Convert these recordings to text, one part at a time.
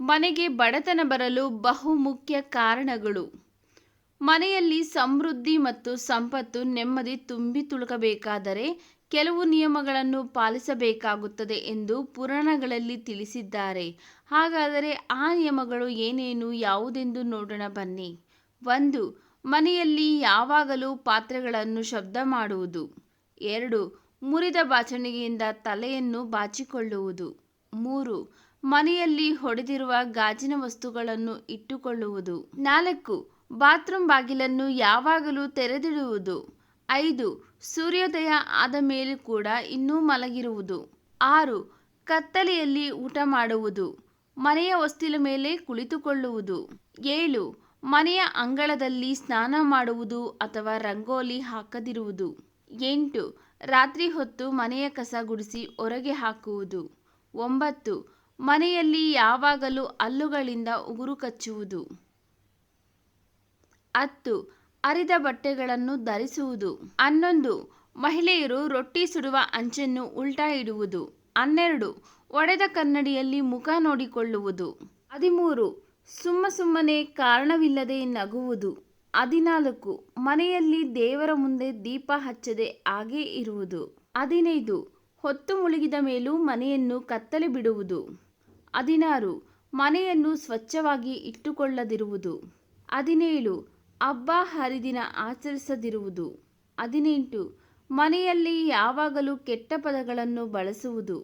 ಮನೆಗೆ ಬಡತನ ಬರಲು ಬಹುಮುಖ್ಯ ಕಾರಣಗಳು. ಮನೆಯಲ್ಲಿ ಸಮೃದ್ಧಿ ಮತ್ತು ಸಂಪತ್ತು ನೆಮ್ಮದಿ ತುಂಬಿ ತುಳುಕಬೇಕಾದರೆ ಕೆಲವು ನಿಯಮಗಳನ್ನು ಪಾಲಿಸಬೇಕಾಗುತ್ತದೆ ಎಂದು ಪುರಾಣಗಳಲ್ಲಿ ತಿಳಿಸಿದ್ದಾರೆ. ಹಾಗಾದರೆ ಆ ನಿಯಮಗಳು ಏನೇನು ಯಾವುದೆಂದು ನೋಡೋಣ ಬನ್ನಿ. ಒಂದು, ಮನೆಯಲ್ಲಿ ಯಾವಾಗಲೂ ಪಾತ್ರೆಗಳನ್ನು ಶಬ್ದ ಮಾಡುವುದು. ಎರಡು, ಮುರಿದ ಬಾಚಣಿಗೆಯಿಂದ ತಲೆಯನ್ನು ಬಾಚಿಕೊಳ್ಳುವುದು. ಮೂರು, ಮನೆಯಲ್ಲಿ ಹೊಡೆದಿರುವ ಗಾಜಿನ ವಸ್ತುಗಳನ್ನು ಇಟ್ಟುಕೊಳ್ಳುವುದು. ನಾಲ್ಕು, ಬಾತ್ರೂಮ್ ಬಾಗಿಲನ್ನು ಯಾವಾಗಲೂ ತೆರೆದಿಡುವುದು. ಐದು, ಸೂರ್ಯೋದಯ ಆದ ಮೇಲೆ ಕೂಡ ಇನ್ನೂ ಮಲಗಿರುವುದು. ಆರು, ಕತ್ತಲೆಯಲ್ಲಿ ಊಟ ಮಾಡುವುದು. ಮನೆಯ ಹೊಸ್ತಿಲ ಮೇಲೆ ಕುಳಿತುಕೊಳ್ಳುವುದು. ಏಳು, ಮನೆಯ ಅಂಗಳದಲ್ಲಿ ಸ್ನಾನ ಮಾಡುವುದು ಅಥವಾ ರಂಗೋಲಿ ಹಾಕದಿರುವುದು. ಎಂಟು, ರಾತ್ರಿ ಹೊತ್ತು ಮನೆಯ ಕಸ ಗುಡಿಸಿ ಹೊರಗೆ ಹಾಕುವುದು. ಒಂಬತ್ತು. ಮನೆಯಲ್ಲಿ ಯಾವಾಗಲೂ ಹಲ್ಲುಗಳಿಂದ ಉಗುರು ಕಚ್ಚುವುದು. ಹತ್ತು. ಅರಿದ ಬಟ್ಟೆಗಳನ್ನು ಧರಿಸುವುದು. ಹನ್ನೊಂದು. ಮಹಿಳೆಯರು ರೊಟ್ಟಿ ಸುಡುವ ಅಂಚನ್ನು ಉಲ್ಟಾ ಇಡುವುದು ಹನ್ನೆರಡು. ಒಡೆದ ಕನ್ನಡಿಯಲ್ಲಿ ಮುಖ ನೋಡಿಕೊಳ್ಳುವುದು. ಹದಿಮೂರು. ಸುಮ್ಮ ಸುಮ್ಮನೆ ಕಾರಣವಿಲ್ಲದೆ ನಗುವುದು. ಹದಿನಾಲ್ಕು. ಮನೆಯಲ್ಲಿ ದೇವರ ಮುಂದೆ ದೀಪ ಹಚ್ಚದೆ ಹಾಗೇ ಇರುವುದು. ಹದಿನೈದು. ಹೊತ್ತು ಮುಳುಗಿದ ಮೇಲೂ ಮನೆಯನ್ನು ಕತ್ತಲೆ ಬಿಡುವುದು. ಹದಿನಾರು, ಮನೆಯನ್ನು ಸ್ವಚ್ಛವಾಗಿ ಇಟ್ಟುಕೊಳ್ಳದಿರುವುದು. ಹದಿನೇಳು, ಹಬ್ಬ ಹರಿದಿನ ಆಚರಿಸದಿರುವುದು. ಹದಿನೆಂಟು, ಮನೆಯಲ್ಲಿ ಯಾವಾಗಲೂ ಕೆಟ್ಟ ಪದಗಳನ್ನು ಬಳಸುವುದು.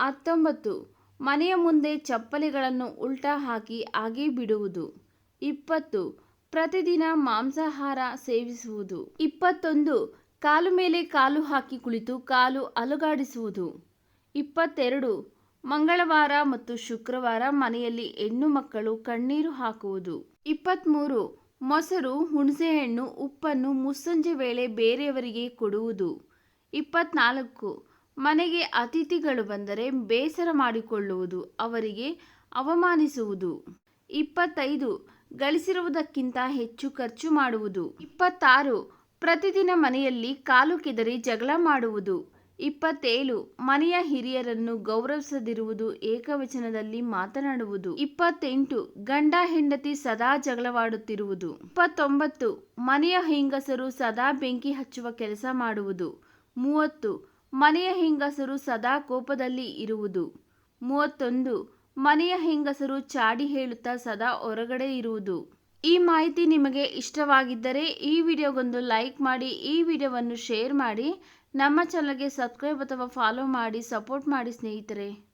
ಹತ್ತೊಂಬತ್ತು, ಮನೆಯ ಮುಂದೆ ಚಪ್ಪಲಿಗಳನ್ನು ಉಲ್ಟಾ ಹಾಕಿ ಹಾಗೆ ಬಿಡುವುದು. ಇಪ್ಪತ್ತು, ಪ್ರತಿದಿನ ಮಾಂಸಾಹಾರ ಸೇವಿಸುವುದು. ಇಪ್ಪತ್ತೊಂದು ಕಾಲು ಮೇಲೆ ಕಾಲು ಹಾಕಿ ಕುಳಿತು ಕಾಲು ಅಲುಗಾಡಿಸುವುದು. ಇಪ್ಪತ್ತೆರಡು. ಮಂಗಳವಾರ ಮತ್ತು ಶುಕ್ರವಾರ ಮನೆಯಲ್ಲಿ ಹೆಣ್ಣು ಮಕ್ಕಳು ಕಣ್ಣೀರು ಹಾಕುವುದು. ಇಪ್ಪತ್ತ್ಮೂರು ಮೊಸರು, ಹುಣಸೆಹಣ್ಣು, ಉಪ್ಪನ್ನು ಮುಸ್ಸಂಜೆ ವೇಳೆ ಬೇರೆಯವರಿಗೆ ಕೊಡುವುದು. ಇಪ್ಪತ್ನಾಲ್ಕು. ಮನೆಗೆ ಅತಿಥಿಗಳು ಬಂದರೆ ಬೇಸರ ಮಾಡಿಕೊಳ್ಳುವುದು, ಅವರಿಗೆ ಅವಮಾನಿಸುವುದು. ಇಪ್ಪತ್ತೈದು. ಗಳಿಸಿರುವುದಕ್ಕಿಂತ ಹೆಚ್ಚು ಖರ್ಚು ಮಾಡುವುದು. ಇಪ್ಪತ್ತಾರು. ಪ್ರತಿದಿನ ಮನೆಯಲ್ಲಿ ಕಾಲು ಕೆದರಿ ಜಗಳ ಮಾಡುವುದು. ಇಪ್ಪತ್ತೇಳು. ಮನೆಯ ಹಿರಿಯರನ್ನು ಗೌರವಿಸದಿರುವುದು ಏಕವಚನದಲ್ಲಿ ಮಾತನಾಡುವುದು. ಇಪ್ಪತ್ತೆಂಟು. ಗಂಡ ಹೆಂಡತಿ ಸದಾ ಜಗಳವಾಡುತ್ತಿರುವುದು. ಇಪ್ಪತ್ತೊಂಬತ್ತು. ಮನೆಯ ಹೆಂಗಸರು ಸದಾ ಬೆಂಕಿ ಹಚ್ಚುವ ಕೆಲಸ ಮಾಡುವುದು. ಮೂವತ್ತು. ಮನೆಯ ಹೆಂಗಸರು ಸದಾ ಕೋಪದಲ್ಲಿ ಇರುವುದು. ಮೂವತ್ತೊಂದು. ಮನೆಯ ಹೆಂಗಸರು ಚಾಡಿ ಹೇಳುತ್ತಾ ಸದಾ ಹೊರಗಡೆ ಇರುವುದು. ಈ ಮಾಹಿತಿ ನಿಮಗೆ ಇಷ್ಟವಾಗಿದ್ದರೆ ಈ ವಿಡಿಯೋಗೊಂದು ಲೈಕ್ ಮಾಡಿ, ಈ ವಿಡಿಯೋವನ್ನು ಶೇರ್ ಮಾಡಿ, ನಮ್ಮ ಚಾನಲ್ಗೆ ಸಬ್ಸ್ಕ್ರೈಬ್ ಅಥವಾ ಫಾಲೋ ಮಾಡಿ, ಸಪೋರ್ಟ್ ಮಾಡಿ ಸ್ನೇಹಿತರೆ.